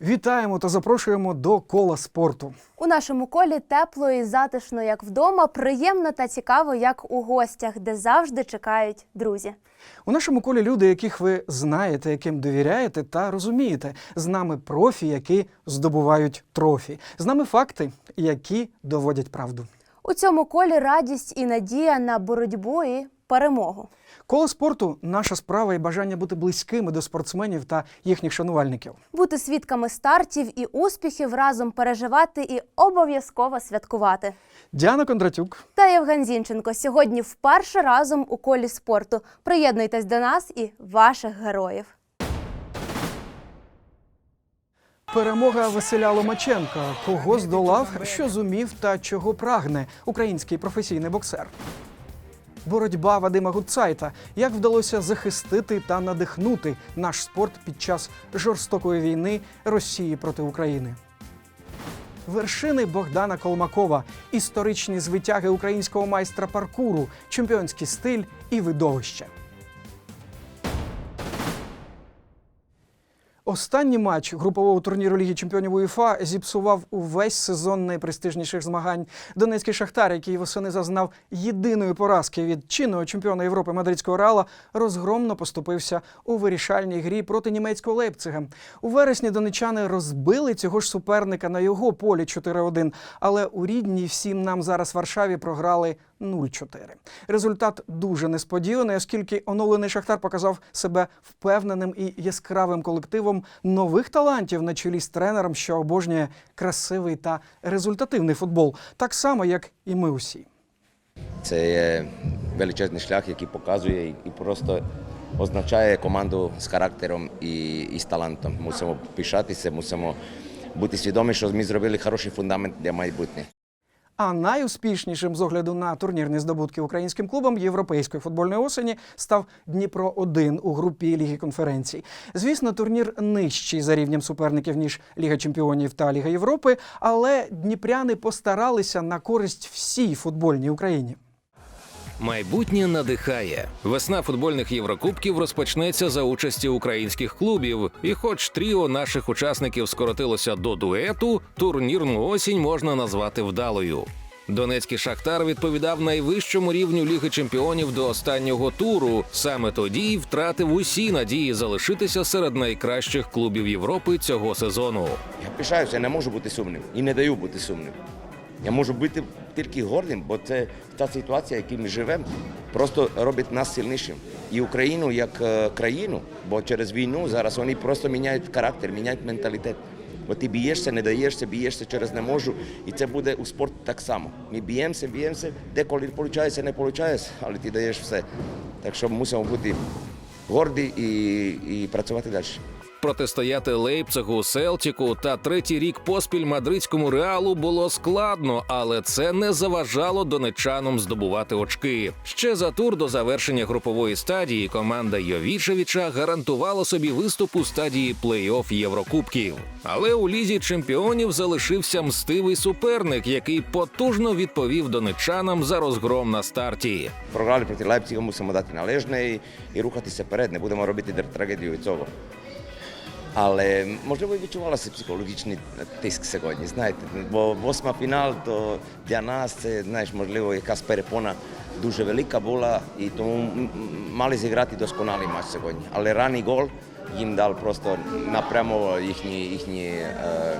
Вітаємо та запрошуємо до кола спорту. У нашому колі тепло і затишно, як вдома, приємно та цікаво, як у гостях, де завжди чекають друзі. У нашому колі люди, яких ви знаєте, яким довіряєте та розумієте. З нами профі, які здобувають трофі. З нами факти, які доводять правду. У цьому колі радість і надія на боротьбу і перемогу. Коло спорту наша справа і бажання бути близькими до спортсменів та їхніх шанувальників. Бути свідками стартів і успіхів, разом переживати і обов'язково святкувати. Діана Кондратюк, Та Євген Зінченко сьогодні вперше разом у колі спорту. Приєднуйтесь до нас і ваших героїв. перемога Василя Ломаченка. Кого здолав, що зумів та чого прагне український професійний боксер. Боротьба Вадима Гудцайта. Як вдалося захистити та надихнути наш спорт під час жорстокої війни Росії проти України. Вершини Богдана Колмакова, історичні звитяги українського майстра паркуру, чемпіонський стиль і видовище. Останній матч групового турніру Ліги чемпіонів УЄФА зіпсував увесь сезон найпрестижніших змагань. Донецький шахтар, який восени зазнав єдиної поразки від чинного чемпіона Європи мадридського реала, розгромно поступився у вирішальній грі проти німецького Лейпцига. У вересні донечани розбили цього ж суперника на його полі 4-1, але у рідній всім нам зараз Варшаві програли 0-4. Результат дуже несподіваний, оскільки оновлений Шахтар показав себе впевненим і яскравим колективом нових талантів на чолі з тренером, що обожнює красивий та результативний футбол, так само як і ми усі. Це є величезний шлях, який показує і просто означає команду з характером і, і з талантом. Мусимо пишатися, мусимо бути свідомі, що ми зробили хороший фундамент для майбутнього. А найуспішнішим з огляду на турнірні здобутки українським клубом європейської футбольної осені став Дніпро 1 у групі Ліги конференцій. Звісно, турнір нижчий за рівнем суперників ніж Ліга Чемпіонів та Ліга Європи, але дніпряни постаралися на користь всій футбольній Україні. Майбутнє надихає. Весна футбольних єврокубків розпочнеться за участі українських клубів. І, хоч тріо наших учасників скоротилося до дуету, турнірну осінь можна назвати вдалою. Донецький шахтар відповідав найвищому рівню Ліги чемпіонів до останнього туру. Саме тоді й втратив усі надії залишитися серед найкращих клубів Європи цього сезону. Я пишаюся, не можу бути сумним і не даю бути сумним. Я можу бути тільки гордим, бо це та ситуація, в якій ми живемо, просто робить нас сильнішим. І Україну як е, країну, бо через війну зараз вони просто міняють характер, міняють менталітет. Бо ти б'єшся, не даєшся, б'єшся через не можу. І це буде у спорті так само. Ми б'ємося, б'ємося, деколи виходить, не виходить, але ти даєш все. Так що мусимо бути горді і, і працювати далі. Протистояти Лейпцигу, Селтіку та третій рік поспіль мадридському реалу було складно, але це не заважало донечанам здобувати очки. Ще за тур до завершення групової стадії команда Йовічевича гарантувала собі виступ у стадії плей-офф Єврокубків. Але у лізі чемпіонів залишився мстивий суперник, який потужно відповів донечанам за розгром на старті. Програли проти Лейпцига, мусимо дати належне і, рухатися вперед. Не будемо робити трагедію від цього. Але можливо відчувалося психологічний тиск сьогодні. Знаєте, бо восьма фінал то для нас це знаєш, можливо, якась перепона дуже велика була, і тому мали зіграти досконалий матч сьогодні. Але ранній гол їм дав просто напрямо їхні, їхні, е,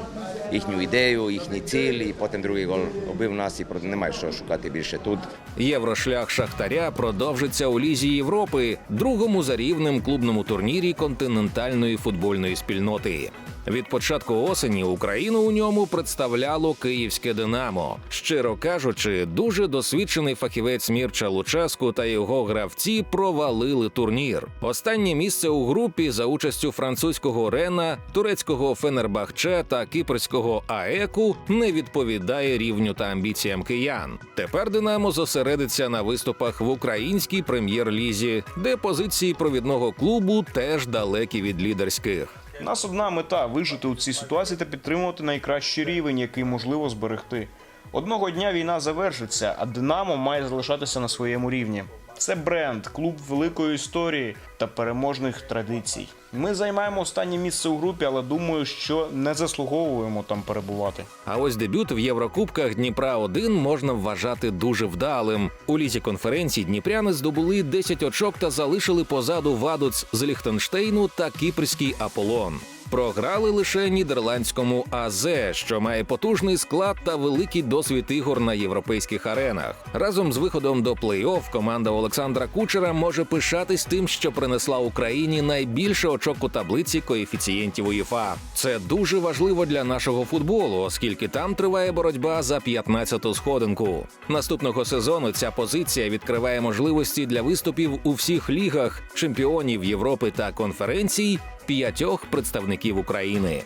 їхню ідею, їхні цілі, і потім другий гол убив нас і немає що шукати більше тут. Єврошлях Шахтаря продовжиться у Лізі Європи, другому за рівнем клубному турнірі континентальної футбольної спільноти. Від початку осені Україну у ньому представляло київське Динамо. Щиро кажучи, дуже досвідчений фахівець Мірча Луческу та його гравці провалили турнір. Останнє місце у групі за участю французького Рена, турецького Фенербахче та кіпрського АЕКу не відповідає рівню та амбіціям киян. Тепер Динамо зосередиться на виступах в українській прем'єр-лізі, де позиції провідного клубу теж далекі від лідерських. У нас одна мета вижити у цій ситуації та підтримувати найкращий рівень, який можливо зберегти. Одного дня війна завершиться, а Динамо має залишатися на своєму рівні. це бренд, клуб великої історії та переможних традицій. Ми займаємо останнє місце у групі, але думаю, що не заслуговуємо там перебувати. А ось дебют в Єврокубках Дніпра 1 можна вважати дуже вдалим. У лізі конференції дніпряни здобули 10 очок та залишили позаду Вадуц з Ліхтенштейну та кіпрський Аполлон. Програли лише нідерландському АЗ, що має потужний склад та великий досвід ігор на європейських аренах. Разом з виходом до плей-офф команда Олександра Кучера може пишатись тим, що принесла Україні найбільше очок у таблиці коефіцієнтів УЄФА. Це дуже важливо для нашого футболу, оскільки там триває боротьба за 15-ту сходинку. Наступного сезону ця позиція відкриває можливості для виступів у всіх лігах, чемпіонів Європи та конференцій, п'ятьох представників України.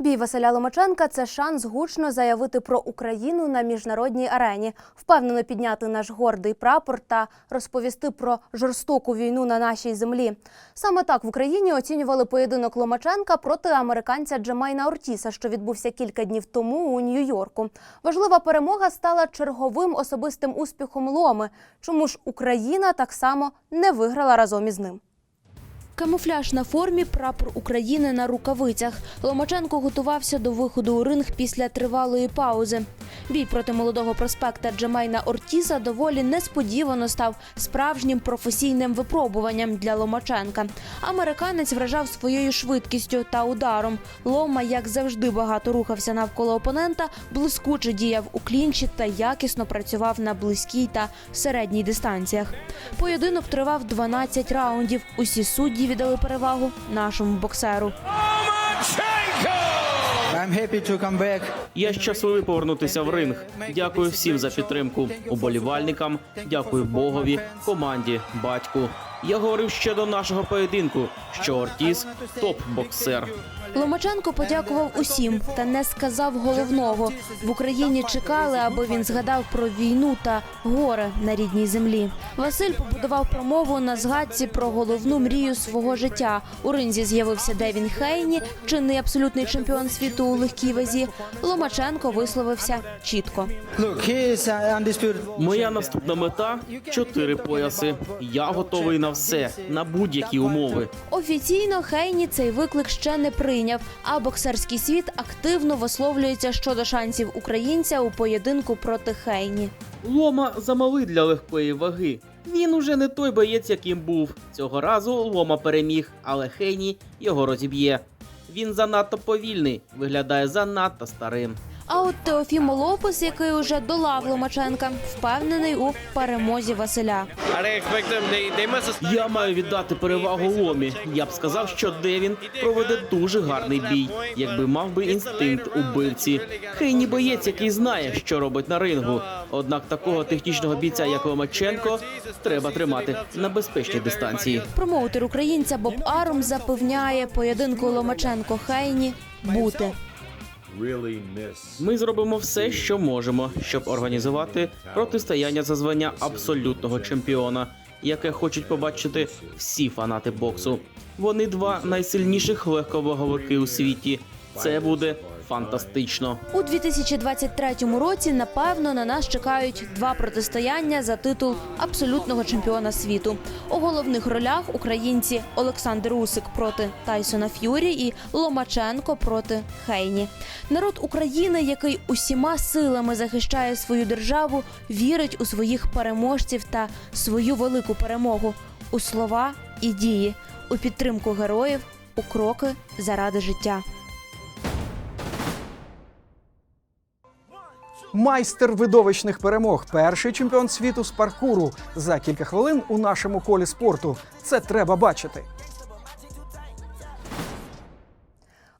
Бій Василя Ломаченка це шанс гучно заявити про Україну на міжнародній арені, впевнено підняти наш гордий прапор та розповісти про жорстоку війну на нашій землі. Саме так в Україні оцінювали поєдинок Ломаченка проти американця Джемайна Ортіса, що відбувся кілька днів тому у Нью-Йорку. Важлива перемога стала черговим особистим успіхом Ломи. Чому ж Україна так само не виграла разом із ним? Камуфляж на формі, прапор України на рукавицях. Ломаченко готувався до виходу у ринг після тривалої паузи. Бій проти молодого проспекта Джемайна Ортіса доволі несподівано став справжнім професійним випробуванням для Ломаченка. Американець вражав своєю швидкістю та ударом. Лома, як завжди, багато рухався навколо опонента, блискуче діяв у клінчі та якісно працював на близькій та середній дистанціях. Поєдинок тривав 12 раундів. Усі судді віддали перевагу нашому боксеру. I'm happy to come back. Я щасливий повернутися в ринг. Дякую всім за підтримку. Уболівальникам, дякую Богові, команді, батьку. Я говорив ще до нашого поєдинку, що Ортіс топ-боксер. Ломаченко подякував усім та не сказав головного. В Україні чекали, аби він згадав про війну та горе на рідній землі. Василь побудував промову на згадці про головну мрію свого життя. У ринзі з'явився Девін Хейні, чинний абсолютний чемпіон світу у легкій вазі. Ломаченко висловився чітко. Моя наступна мета чотири пояси. Я готовий на все, на будь-які умови. Офіційно Хейні цей виклик ще не прийняв, а боксерський світ активно висловлюється щодо шансів українця у поєдинку проти Хейні. Лома замалий для легкої ваги. Він уже не той боєць, яким був. Цього разу Лома переміг, але Хейні його розіб'є. Він занадто повільний, виглядає занадто старим. А от Теофімо Лопес, який уже долав Ломаченка, впевнений у перемозі Василя. Я маю віддати перевагу Ломі. Я б сказав, що Девін проведе дуже гарний бій, якби мав би інстинкт убивці. Хейні боєць, який знає, що робить на рингу. Однак такого технічного бійця, як Ломаченко, треба тримати на безпечній дистанції. Промоутер українця Боб Арум запевняє поєдинку Ломаченко Хейні бути. Ми зробимо все, що можемо, щоб організувати протистояння за звання абсолютного чемпіона, яке хочуть побачити всі фанати боксу. Вони два найсильніших легковаговики у світі. Це буде фантастично. У 2023 році, напевно, на нас чекають два протистояння за титул абсолютного чемпіона світу. У головних ролях українці Олександр Усик проти Тайсона Ф'юрі і Ломаченко проти Хейні. Народ України, який усіма силами захищає свою державу, вірить у своїх переможців та свою велику перемогу у слова і дії, у підтримку героїв, у кроки заради життя. Майстер видовищних перемог, перший чемпіон світу з паркуру. За кілька хвилин у нашому колі спорту. Це треба бачити.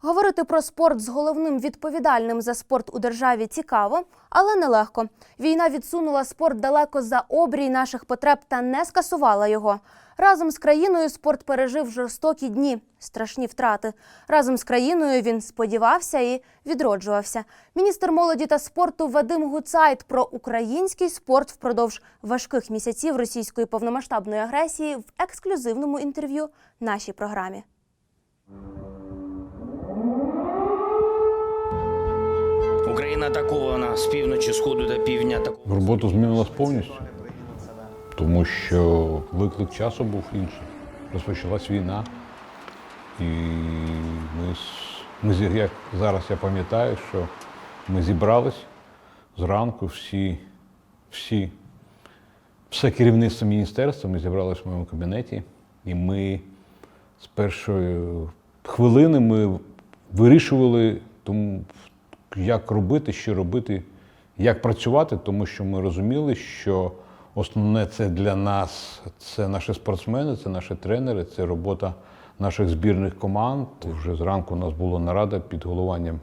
Говорити про спорт з головним відповідальним за спорт у державі цікаво, але нелегко. Війна відсунула спорт далеко за обрій наших потреб та не скасувала його. Разом з країною спорт пережив жорстокі дні, страшні втрати. Разом з країною він сподівався і відроджувався. Міністр молоді та спорту Вадим Гуцайт про український спорт впродовж важких місяців російської повномасштабної агресії в ексклюзивному інтерв'ю нашій програмі. Україна атакована з півночі, сходу до півдня. Так Робота змінилась повністю, тому що виклик часу був інший. Розпочалась війна, і ми, ми як зараз я пам'ятаю, що ми зібрались зранку, всі, всі, все керівництво міністерства, ми зібралися в моєму кабінеті, і ми з першої хвилини ми вирішували, тому, як робити, що робити, як працювати, тому що ми розуміли, що основне це для нас це наші спортсмени, це наші тренери, це робота наших збірних команд. Вже зранку у нас була нарада під головуванням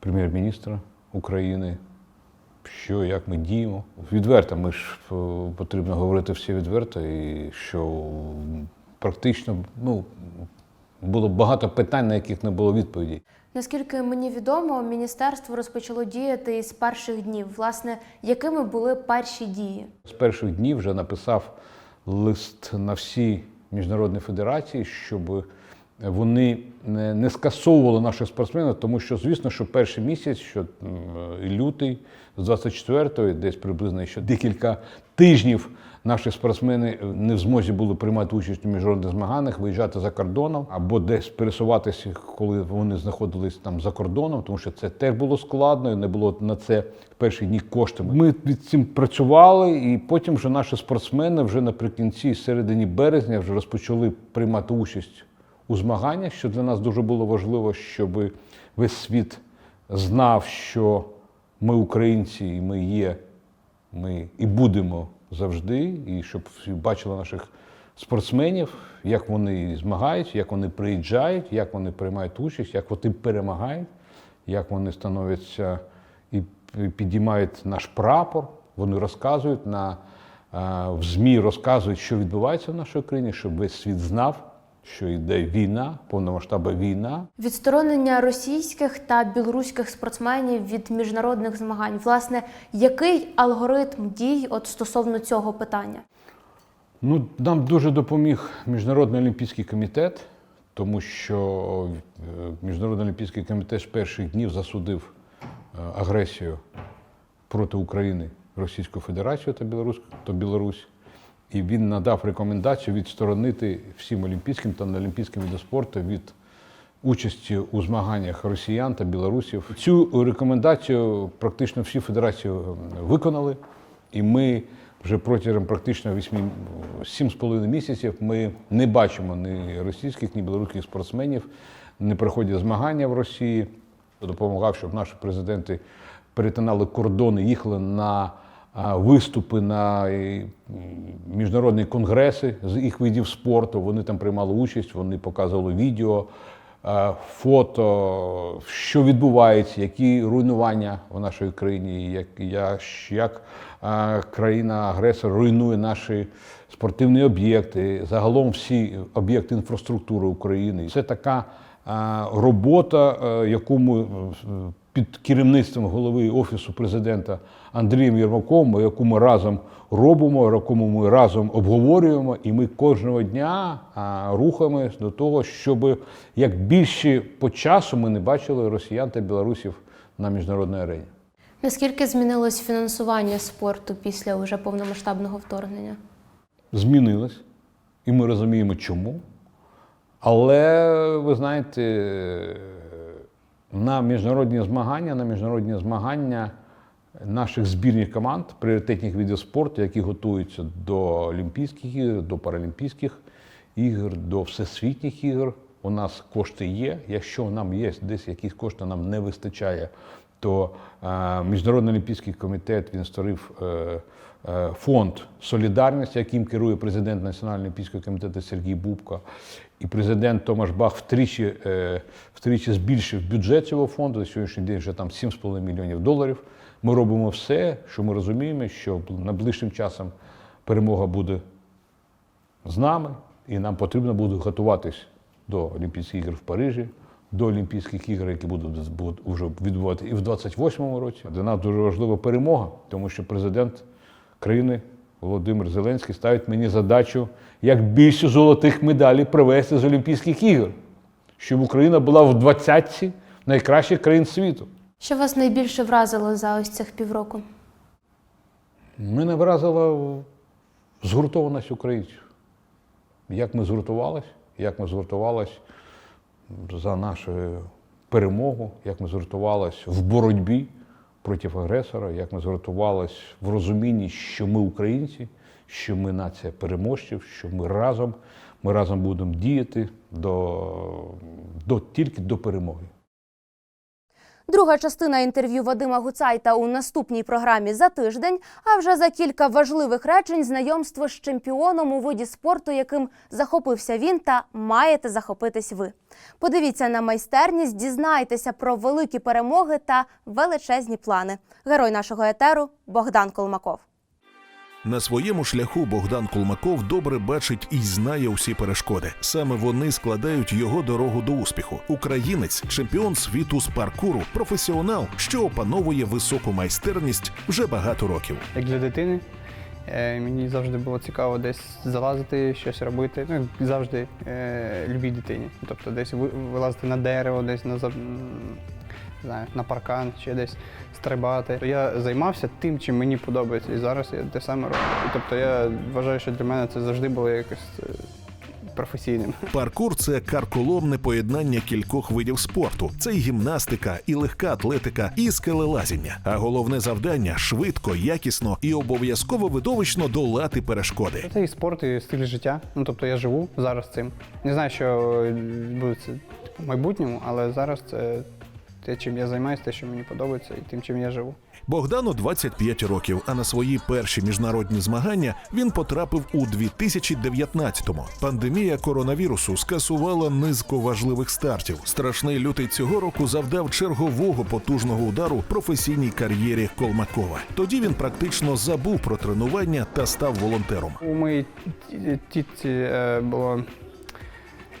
прем'єр-міністра України. Що, як ми діємо? Відверто, ми ж е, потрібно говорити все відверто, і що практично ну, було багато питань, на яких не було відповідей. Наскільки мені відомо, міністерство розпочало діяти із перших днів. Власне, якими були перші дії? З перших днів вже написав лист на всі міжнародні федерації, щоб вони не, скасовували наших спортсменів, тому що, звісно, що перший місяць, що лютий, з 24-ї, десь приблизно ще декілька тижнів наші спортсмени не в змозі були приймати участь у міжнародних змаганнях, виїжджати за кордоном або десь пересуватися, коли вони знаходились там за кордоном, тому що це теж було складно, і не було на це в перші дні коштів. Ми від цим працювали, і потім вже наші спортсмени вже наприкінці, середині березня, вже розпочали приймати участь у змаганнях, що для нас дуже було важливо, щоб весь світ знав, що ми українці, і ми є, ми і будемо завжди, і щоб всі бачили наших спортсменів, як вони змагаються, як вони приїжджають, як вони приймають участь, як вони перемагають, як вони становляться і підіймають наш прапор. Вони розказують на в ЗМІ, розказують, що відбувається в нашій країні, щоб весь світ знав, що йде війна, повномасштабна війна, Відсторонення російських та білоруських спортсменів від міжнародних змагань. Власне, який алгоритм дій от стосовно цього питання? Ну, нам дуже допоміг Міжнародний олімпійський комітет, тому що е, Міжнародний олімпійський комітет з перших днів засудив е, агресію проти України Російську Федерацію та Білорусь, та Білорусь. І він надав рекомендацію відсторонити всім олімпійським та неолімпійським видам спорту від участі у змаганнях росіян та білорусів. Цю рекомендацію практично всі федерації е, виконали, і ми вже протягом практично 8, 7,5 місяців ми не бачимо ні російських, ні білоруських спортсменів, не проходять змагання в Росії. Допомагав, щоб наші президенти перетинали кордони, їхали на виступи на е, міжнародні конгреси з їх видів спорту. Вони там приймали участь, вони показували відео, е, фото, що відбувається, які руйнування в нашій країні, як, як, е, країна-агресор руйнує наші спортивні об'єкти, загалом всі об'єкти інфраструктури України. Це така робота, яку ми під керівництвом голови Офісу президента Андрієм Єрмаком, яку ми разом робимо, яку ми разом обговорюємо, і ми кожного дня рухаємось до того, щоб як більше по часу ми не бачили росіян та білорусів на міжнародній арені. Наскільки змінилось фінансування спорту після уже повномасштабного вторгнення? Змінилось, і ми розуміємо, чому. Але ви знаєте, на міжнародні змагання, на міжнародні змагання наших збірних команд, пріоритетних видів спорту, які готуються до Олімпійських ігор, до Паралімпійських ігор, до всесвітніх ігор. У нас кошти є. Якщо нам є десь якісь кошти, нам не вистачає, то е, Міжнародний олімпійський комітет він створив е, фонд Солідарність, яким керує президент Національного олімпійського комітету Сергій Бубко. І президент Томаш Бах втричі, е, втричі збільшив бюджет цього фонду. На сьогоднішній день вже там 7,5 мільйонів доларів. Ми робимо все, що ми розуміємо, що найближчим часом перемога буде з нами, і нам потрібно буде готуватись до Олімпійських ігор в Парижі, до Олімпійських ігор, які будуть вже відбувати і в 28-му році. Для нас дуже важлива перемога, тому що президент країни Володимир Зеленський ставить мені задачу як більше золотих медалей привезти з Олімпійських ігор, щоб Україна була в двадцятці найкращих країн світу. Що вас найбільше вразило за ось цих півроку? Мене вразила згуртованість українців. Як ми згуртувались, як ми згуртувались за нашу перемогу, як ми згуртувались в боротьбі проти агресора, як ми згуртувались в розумінні, що ми українці, що ми нація переможців, що ми разом, ми разом будемо діяти до, до, тільки до перемоги. Друга частина інтерв'ю Вадима Гуцайта у наступній програмі за тиждень. А вже за кілька важливих речень знайомство з чемпіоном у виді спорту, яким захопився він, та маєте захопитись ви. Подивіться на майстерність, дізнайтеся про великі перемоги та величезні плани. Герой нашого етеру Богдан Колмаков. На своєму шляху Богдан Кулмаков добре бачить і знає усі перешкоди. Саме вони складають його дорогу до успіху. Українець, чемпіон світу з паркуру, професіонал, що опановує високу майстерність вже багато років. Як для дитини. Е, Мені завжди було цікаво десь залазити, щось робити. Ну, завжди е, любій дитині. Тобто десь вилазити на дерево, десь на, знаю, на паркан, чи десь стрибати. Я займався тим, чим мені подобається. І зараз я те саме роблю. Тобто я вважаю, що для мене це завжди було якось е, професійним. Паркур це карколомне поєднання кількох видів спорту. Це і гімнастика, і легка атлетика, і скелелазіння. А головне завдання швидко, якісно і обов'язково видовищно долати перешкоди. Це і спорт, і стиль життя. Ну тобто я живу зараз цим. Не знаю, що відбудеться типу, в майбутньому, але зараз це те, чим я займаюся, те, що мені подобається, і тим, чим я живу. Богдану 25 років, а на свої перші міжнародні змагання він потрапив у 2019-му. Пандемія коронавірусу скасувала низку важливих стартів. Страшний лютий цього року завдав чергового потужного удару професійній кар'єрі Колмакова. Тоді він практично забув про тренування та став волонтером. У моїй ті- тітці е, було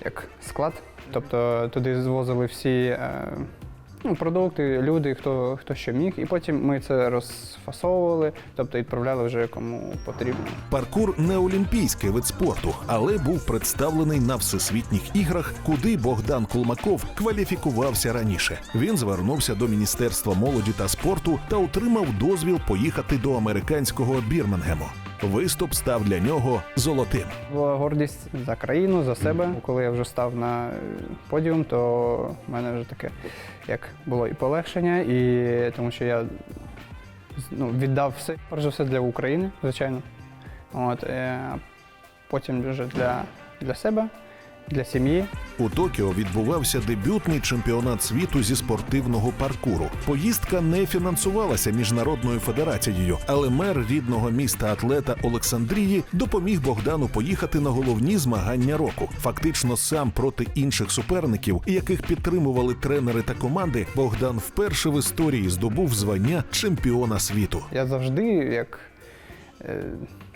як склад, тобто туди звозили всі е, ну, продукти, люди, хто, хто що міг, і потім ми це розфасовували, тобто відправляли вже кому потрібно. Паркур не олімпійський вид спорту, але був представлений на всесвітніх іграх, куди Богдан Кулмаков кваліфікувався раніше. Він звернувся до Міністерства молоді та спорту та отримав дозвіл поїхати до американського Бірмінгему. Виступ став для нього золотим. Була гордість за країну, за себе. Коли я вже став на е, подіум, то в мене вже таке як було і полегшення, і тому що я ну, віддав все, перш за все для України, звичайно. От, е, потім вже для, для себе, для сім'ї. У Токіо відбувався дебютний чемпіонат світу зі спортивного паркуру. Поїздка не фінансувалася міжнародною федерацією, але мер рідного міста атлета Олександрії допоміг Богдану поїхати на головні змагання року. Фактично сам проти інших суперників, яких підтримували тренери та команди, Богдан вперше в історії здобув звання чемпіона світу. Я завжди як е,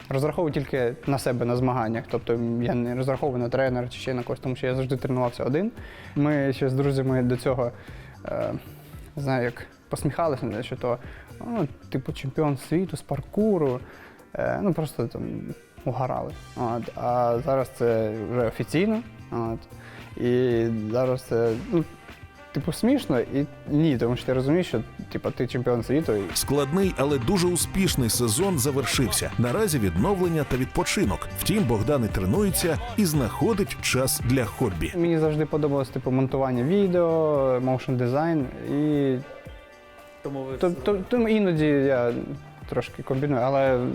розраховую тільки на себе на змаганнях. Тобто я не розраховую на тренера чи ще на когось, тому що я завжди тренувався один. Ми ще з друзями до цього е, знаю, як посміхалися, що то ну, типу чемпіон світу з паркуру. Е, ну просто там угорали. От, а зараз це вже офіційно. От, і зараз це ну, типу смішно і ні, тому що ти розумієш, що типу, ти чемпіон світу. І Складний, але дуже успішний сезон завершився. Наразі відновлення та відпочинок. Втім, Богдан і тренується і знаходить час для хобі. Мені завжди подобалось типу монтування відео, моушн дизайн і. Тому ви тому іноді я трошки комбіную, але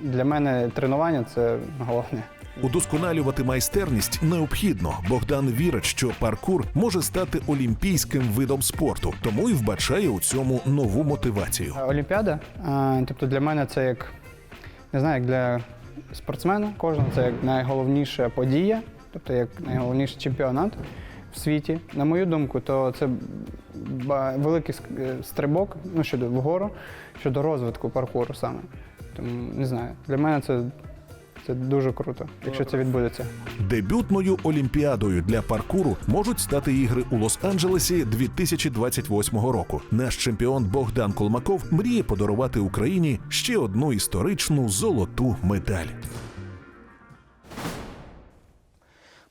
для мене тренування це головне. Удосконалювати майстерність необхідно. Богдан вірить, що паркур може стати олімпійським видом спорту, тому і вбачає у цьому нову мотивацію. Олімпіада, тобто для мене це як не знаю, як для спортсмена кожного це як найголовніша подія, тобто як найголовніший чемпіонат в світі. На мою думку, то це великий е, стрибок ну, щодо вгору, щодо розвитку паркуру саме. Тому не знаю. Для мене це, це дуже круто, якщо це відбудеться. Дебютною олімпіадою для паркуру можуть стати ігри у Лос-Анджелесі 2028 року. Наш чемпіон Богдан Колмаков мріє подарувати Україні ще одну історичну золоту медаль.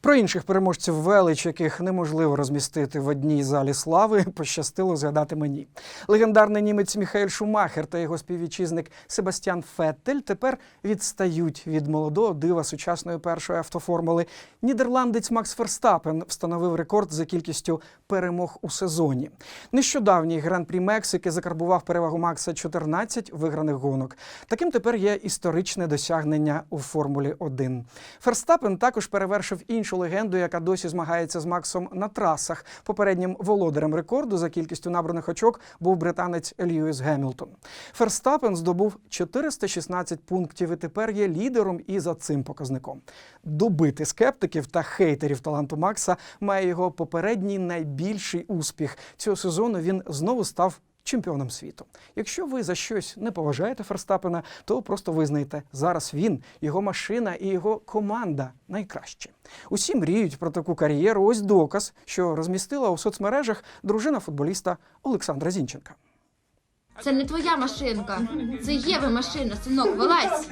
Про інших переможців велич, яких неможливо розмістити в одній залі слави, пощастило згадати мені. Легендарний німець Міхаель Шумахер та його співвітчизник Себастьян Феттель тепер відстають від молодого дива сучасної першої автоформули. Нідерландець Макс Ферстапен встановив рекорд за кількістю перемог у сезоні. Нещодавній гран-прі Мексики закарбував перевагу Макса 14 виграних гонок. Таким тепер є історичне досягнення у Формулі 1. Ферстапен також перевершив іншу легенду, яка досі змагається з Максом на трасах. Попереднім володарем рекорду за кількістю набраних очок був британець Льюіс Гемілтон. Ферстапен здобув 416 пунктів і тепер є лідером і за цим показником. Добити скептиків та хейтерів таланту Макса має його попередній найбільший успіх. Цього сезону він знову став чемпіоном світу. Якщо ви за щось не поважаєте Ферстапена, то просто визнайте, зараз він, його машина і його команда найкращі. Усі мріють про таку кар'єру. Ось доказ, що розмістила у соцмережах дружина футболіста Олександра Зінченка. Це не твоя машинка. Це Єви машина, синок, вилазь.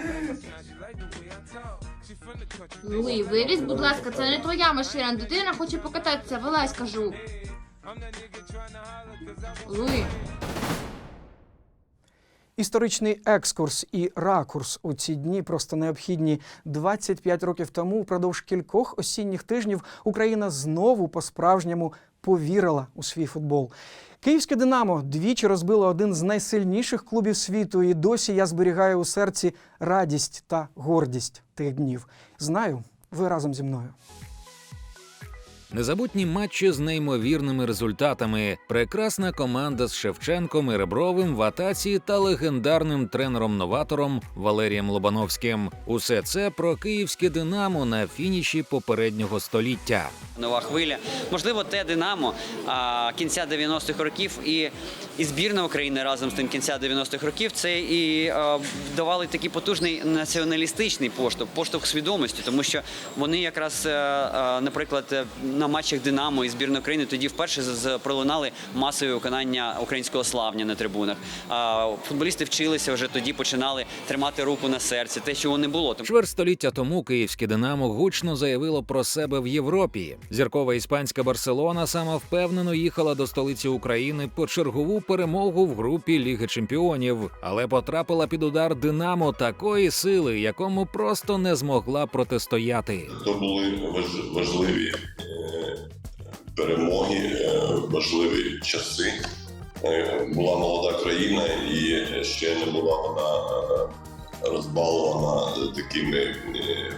Луї, вилізь, будь ласка, це не твоя машина. Дитина хоче покататися, вилазь, кажу. Луї. Історичний екскурс і ракурс у ці дні просто необхідні. 25 років тому, впродовж кількох осінніх тижнів, Україна знову по-справжньому повірила у свій футбол. Київське Динамо двічі розбило один з найсильніших клубів світу, і досі я зберігаю у серці радість та гордість тих днів. Знаю, ви разом зі мною. Незабутні матчі з неймовірними результатами, прекрасна команда з Шевченком і Ребровим в атаці та легендарним тренером-новатором Валерієм Лобановським. Усе це про київське Динамо на фініші попереднього століття. Нова хвиля, можливо, те Динамо а, кінця 90-х років і, і збірна України разом з тим кінця 90-х років. Це і давали такий потужний націоналістичний поштовх, поштовх свідомості, тому що вони якраз, е, е, наприклад, е, на матчах Динамо і збірної України тоді вперше пролунали масові виконання українського славня на трибунах. А футболісти вчилися вже тоді, починали тримати руку на серці, те, чого не було. Чверть століття тому київське Динамо гучно заявило про себе в Європі. Зіркова іспанська Барселона самовпевнено їхала до столиці України по чергову перемогу в групі Ліги Чемпіонів, але потрапила під удар Динамо такої сили, якому просто не змогла протистояти. То були важ- важливі перемоги, е, важливі часи. Е, Була молода країна і ще не була вона е, розбалована такими е,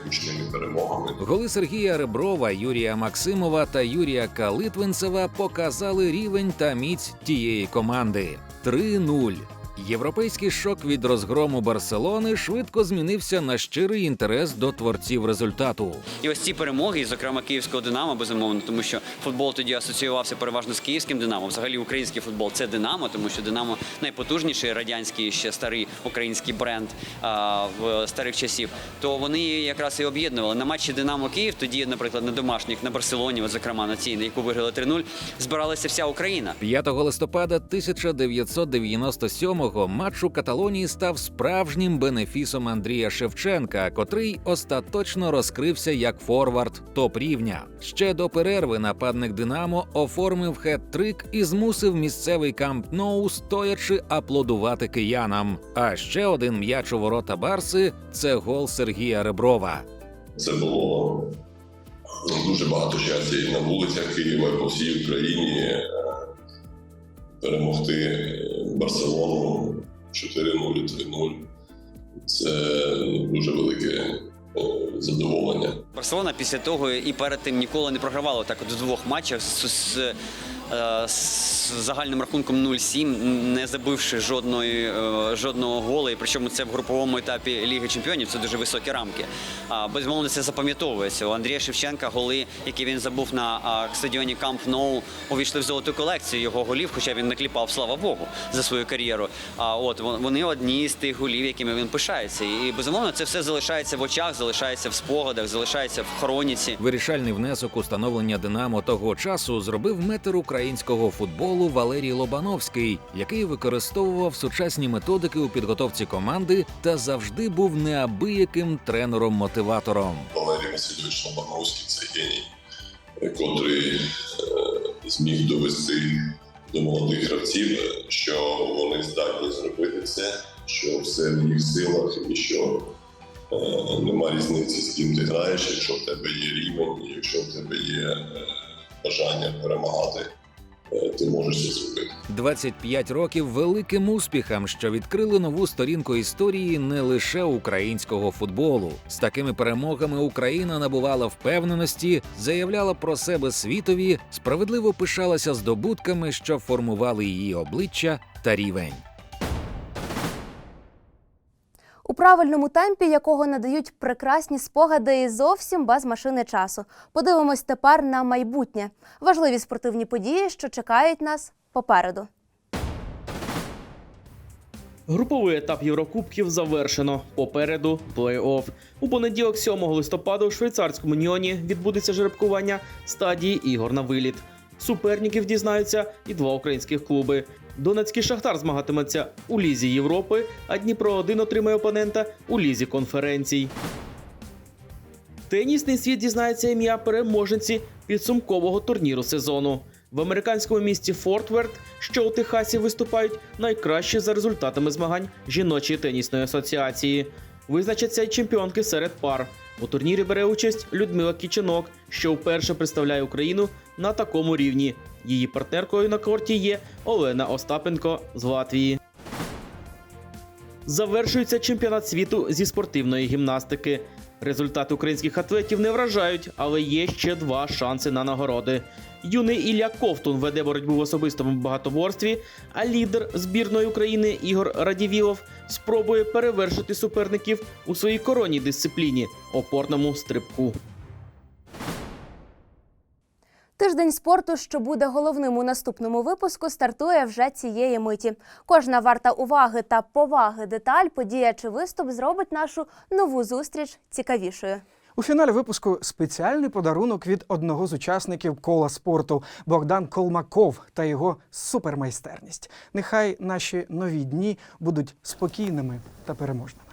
гучними перемогами. Голи Сергія Реброва, Юрія Максимова та Юрія Калитвинцева показали рівень та міць тієї команди. 3-0. Європейський шок від розгрому Барселони швидко змінився на щирий інтерес до творців результату. І ось ці перемоги, зокрема київського Динамо, безумовно, тому що футбол тоді асоціювався переважно з київським Динамо. Взагалі український футбол це Динамо, тому що Динамо найпотужніший радянський ще старий український бренд а, в старих часів. То вони якраз і об'єднували на матчі Динамо Київ. Тоді, наприклад, на домашніх на Барселоні, от, зокрема на цій, на яку виграли 3-0, збиралася вся Україна. 5 листопада 1997-го матч у Каталонії став справжнім бенефісом Андрія Шевченка, котрий остаточно розкрився як форвард топ рівня. Ще до перерви нападник Динамо оформив хет-трик і змусив місцевий камп Ноу стоячи аплодувати киянам. А ще один м'яч у ворота Барси це гол Сергія Реброва. Це було дуже багато щастя на вулицях Києва, по всій Україні перемогти Барселону 4-0, 3-0. Це дуже велике задоволення. Барселона після того і перед тим ніколи не програвала так в двох матчах з, з, е, з загальним рахунком 0-7, не забивши жодної, е, жодного гола. І причому це в груповому етапі Ліги Чемпіонів, це дуже високі рамки. Безумовно, це запам'ятовується. У Андрія Шевченка голи, які він забув на стадіоні Камп Ноу, увійшли в золоту колекцію його голів, хоча він не кліпав, слава Богу, за свою кар'єру. А от вони одні з тих голів, якими він пишається. І безумовно, це все залишається в очах, залишається в спогадах, залишається в хроніці. Вирішальний внесок у становлення Динамо того часу зробив метр українського футболу Валерій Лобановський, який використовував сучасні методики у підготовці команди та завжди був неабияким тренером-мотиватором. Валерій Васильович Лобановський, це геній, котрий е, зміг довести до молодих гравців, що вони здатні зробити це, що все в їх силах і що нема різниці, з ким ти граєш, якщо в тебе є рівень, якщо в тебе є е, бажання перемагати, е, ти можеш це зробити. 25 років великим успіхам, що відкрили нову сторінку історії не лише українського футболу. З такими перемогами Україна набувала впевненості, заявляла про себе світові, справедливо пишалася здобутками, що формували її обличчя та рівень. У правильному темпі, якого надають прекрасні спогади і зовсім без машини часу. Подивимось тепер на майбутнє. Важливі спортивні події, що чекають нас попереду. Груповий етап Єврокубків завершено. Попереду плей-офф. У понеділок, 7 листопада, у швейцарському Ньоні відбудеться жеребкування стадії ігор на виліт. Суперників дізнаються і два українських клуби. Донецький шахтар змагатиметься у Лізі Європи, а Дніпро 1 отримає опонента у Лізі конференцій. Тенісний світ дізнається ім'я переможниці підсумкового турніру сезону. В американському місті Форт Верт, що у Техасі виступають найкращі за результатами змагань жіночої тенісної асоціації. Визначаться й чемпіонки серед пар. У турнірі бере участь Людмила Кіченок, що вперше представляє Україну на такому рівні. Її партнеркою на корті є Олена Остапенко з Латвії. Завершується чемпіонат світу зі спортивної гімнастики. Результати українських атлетів не вражають, але є ще два шанси на нагороди. Юний Ілля Ковтун веде боротьбу в особистому багатоборстві, а лідер збірної України Ігор Радівілов спробує перевершити суперників у своїй коронній дисципліні опорному стрибку. Тиждень спорту, що буде головним у наступному випуску, стартує вже цієї миті. Кожна варта уваги та поваги деталь, подія чи виступ зробить нашу нову зустріч цікавішою. У фіналі випуску спеціальний подарунок від одного з учасників кола спорту Богдан Колмаков та його супермайстерність. Нехай наші нові дні будуть спокійними та переможними.